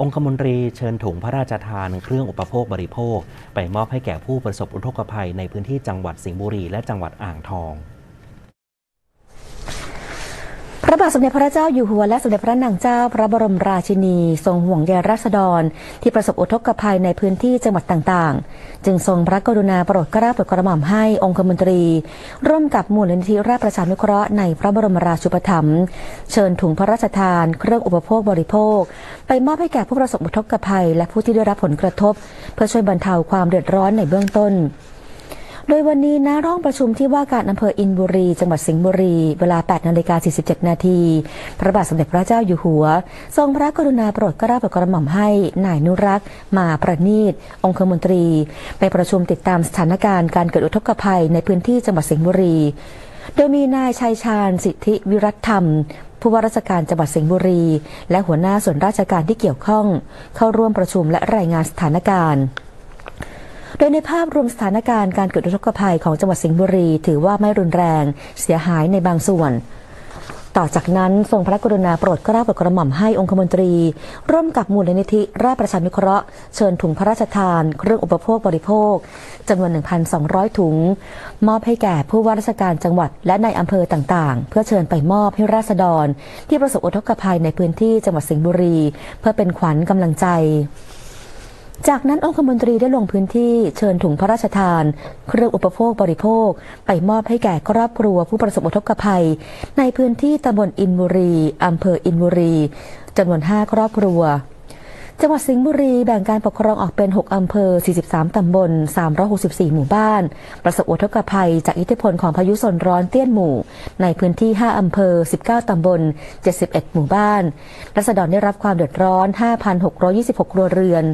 องคมนตรีเชิญถุงพระราชทานเครื่องอุปโภคบริโภค ไปมอบให้แก่ผู้ประสบอุทกภัยในพื้นที่จังหวัดสิงห์บุรีและจังหวัดอ่างทองพระบาทสมเด็จพระเจ้าอยู่หัวและสมเด็จพระนางเจ้า พระบรมราชินี ทรงห่วงใยราษฎร ที่ประสบอุทกภัยในพื้นที่จังหวัดต่างๆ จึงทรงพระกรุณาโปรดเกล้าโปรดกระหม่อมให้องคมนตรี ร่วมกับมูลนิธิราชประชานุเคราะห์ในพระบรมราชูปถัมภ์เชิญถุงพระราชทาน เครื่องอุปโภคบริโภค ไปมอบให้แก่ผู้ประสบอุทกภัย และผู้ที่ได้รับผลกระทบ เพื่อช่วยบรรเทาความเดือดร้อนในเบื้องต้น โดยวันนี้ณห้องประชุมที่ว่าการอำเภออินบุรี จังหวัดสิงห์บุรี เวลา 8นาฬิกา47 นาที พระบาทสมเด็จพระเจ้าอยู่หัว ทรงพระกรุณาโปรดเกล้าโปรดกระหม่อมให้นายนุรักษ์ มาประนีต องคมนตรี ไปประชุมติดตามสถานการณ์การเกิดอุทกภัยในพื้นที่จังหวัดสิงห์บุรี โดยมีนายชัยชาญสิทธิวิรัตธรรม ผู้ว่าราชการจังหวัดสิงห์บุรี และหัวหน้าส่วนราชการที่เกี่ยวข้อง เข้าร่วมประชุมและรายงานสถานการณ์โดยในภาพรวมสถานการณ์การเกิดอุทกภัยของจังหวัดสิงห์บุรี ถือว่าไม่รุนแรง เสียหายในบางส่วน ต่อจากนั้นทรงพระกรุณาโปรดเกล้าโปรดกระหม่อมให้องคมนตรี ร่วมกับมูลนิธิราชประชานุเคราะห์เชิญถุงพระราชทาน เครื่องอุปโภคบริโภคจำนวน 1,200 ถุง มอบให้แก่ผู้ว่าราชการจังหวัดและในอำเภอต่างๆ เพื่อเชิญไปมอบให้ราษฎร ที่ประสบอุทกภัยในพื้นที่จังหวัดสิงห์บุรี เพื่อเป็นขวัญกำลังใจ จากนั้นองคมนตรีได้ลงพื้นที่เชิญถุงพระราชทาน เครื่องอุปโภคบริโภค ไปมอบให้แก่ครอบครัวผู้ประสบอุทกภัย ในพื้นที่ตำบลอินบุรีอำเภออินบุรีจำนวนห้าครอบครัว จังหวัดสิงห์บุรีแบ่งการปกครองออกเป็น 6 อำเภอ 43 ตำบล 364 หมู่บ้าน ประสบอุทกภัยจากอิทธิพลของพายุโซนร้อนเตี้ยนหมู่ ในพื้นที่ 5 อำเภอ 19 ตำบล 71 หมู่บ้าน รัษฎรได้รับความเดือดร้อน 5,626 ครัวเรือน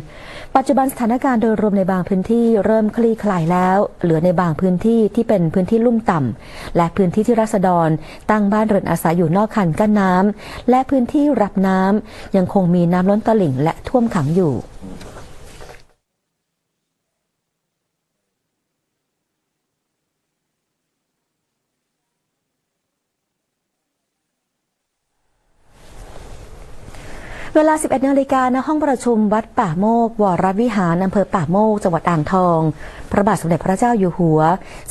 ปัจจุบันสถานการณ์โดยรวมในบางพื้นที่เริ่มคลี่คลายแล้ว เหลือในบางพื้นที่ที่เป็นพื้นที่ลุ่มต่ำ และพื้นที่ที่รัษฎรตั้งบ้านเรือนอาศัยอยู่นอกคันกั้นน้ำและพื้นที่รับน้ำยังคงมีน้ำล้นตลิ่งและท่วมขังอยู่ เวลา 11 นาฬิกาณห้องประชุมวัดป่าโมก วรวิหารอำเภอป่าโมก จังหวัดอ่างทอง พระบาทสมเด็จพระเจ้าอยู่หัว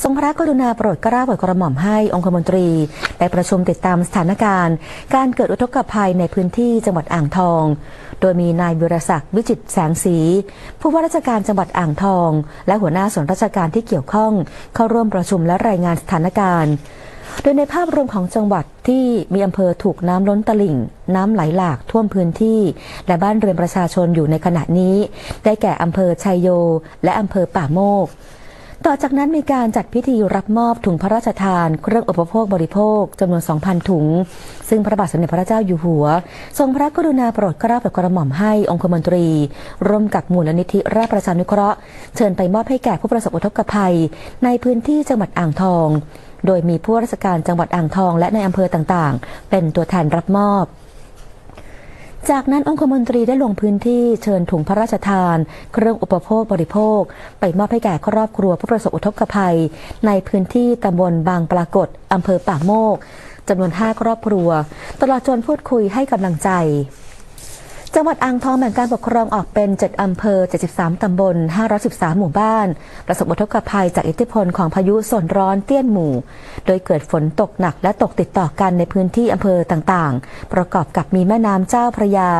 ทรงพระกรุณาโปรดเกล้าโปรดกระหม่อมให้องคมนตรี ได้ประชุมติดตามสถานการณ์ การเกิดอุทกภัยในพื้นที่จังหวัดอ่างทอง โดยมีนายวิรศักดิ์วิจิตแสงสี ผู้ว่าราชการจังหวัดอ่างทอง และหัวหน้าส่วนราชการที่เกี่ยวข้อง เข้าร่วมประชุมและรายงานสถานการณ์ โดยในภาพรวมของจังหวัดที่มีอำเภอถูกน้ำล้นตลิ่ง น้ำไหลหลากท่วมพื้นที่ และบ้านเรือนประชาชนอยู่ในขณะนี้ ได้แก่อำเภอชัยโย และอำเภอป่าโมก ต่อจากนั้นมีการจัดพิธีรับมอบถุงพระราชทาน เครื่องอุปโภคบริโภคจำนวน 2,000 ถุง ซึ่งพระบาทสมเด็จพระเจ้าอยู่หัว ทรงพระกรุณาโปรดเกล้าโปรดกระหม่อมให้องคมนตรี ร่วมกับมูลนิธิราชประชานุเคราะห์ เชิญไปมอบให้แก่ผู้ประสบอุทกภัย ในพื้นที่จังหวัดอ่างทอง โดยมีผู้ราชการจังหวัดอ่างทองและในอำเภอต่างๆ เป็นตัวแทนรับมอบ จากนั้นองคมนตรีได้ลงพื้นที่เชิญถุงพระราชทาน เครื่องอุปโภคบริโภค ไปมอบให้แก่ครอบครัวผู้ประสบอุทกภัย ในพื้นที่ตำบลบางปรากฏอำเภอป่าโมกจำนวน 5 ครอบครัว ตลอดจนพูดคุยให้กำลังใจ จังหวัดอ่างทองแบ่งการปกครองออกเป็น 7 อำเภอ 73 ตำบล 513 หมู่บ้าน ประสบอุทกภัยจากอิทธิพลของพายุโซนร้อนเตี้ยนหมู่ โดยเกิดฝนตกหนักและตกติดต่อกันในพื้นที่อำเภอต่างๆ ประกอบกับมีแม่น้ำเจ้าพระยา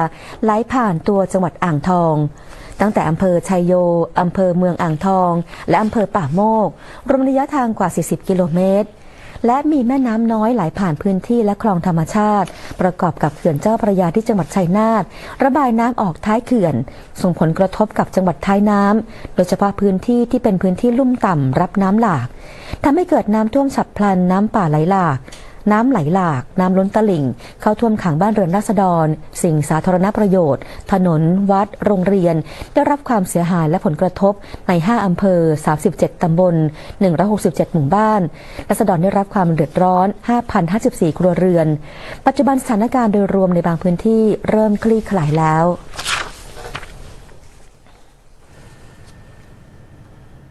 ไหลผ่านตัวจังหวัดอ่างทองตั้งแต่อำเภอชัยโย อำเภอเมืองอ่างทอง และอำเภอป่าโมก รวมระยะทางกว่า 40 กิโลเมตร และมีแม่น้ำน้อยไหลผ่านพื้นที่และคลองธรรมชาติ ประกอบกับเขื่อนเจ้าพระยาที่จังหวัดชัยนาทระบายน้ำออกท้ายเขื่อน ส่งผลกระทบกับจังหวัดท้ายน้ำโดยเฉพาะพื้นที่ที่เป็นพื้นที่ลุ่มต่ำรับน้ำหลากทำให้เกิดน้ำท่วมฉับพลันน้ำป่าไหลหลาก น้ำไหลหลาก น้ำล้นตลิ่ง เข้าท่วมขังบ้านเรือนราษฎร สิ่งสาธารณประโยชน์ ถนน วัด โรงเรียน ได้รับความเสียหายและผลกระทบใน 5 อำเภอ 37 ตำบล 167 หมู่บ้าน ราษฎรได้รับความเดือดร้อน 5,054 ครัวเรือน ปัจจุบันสถานการณ์โดยรวมในบางพื้นที่เริ่มคลี่คลายแล้ว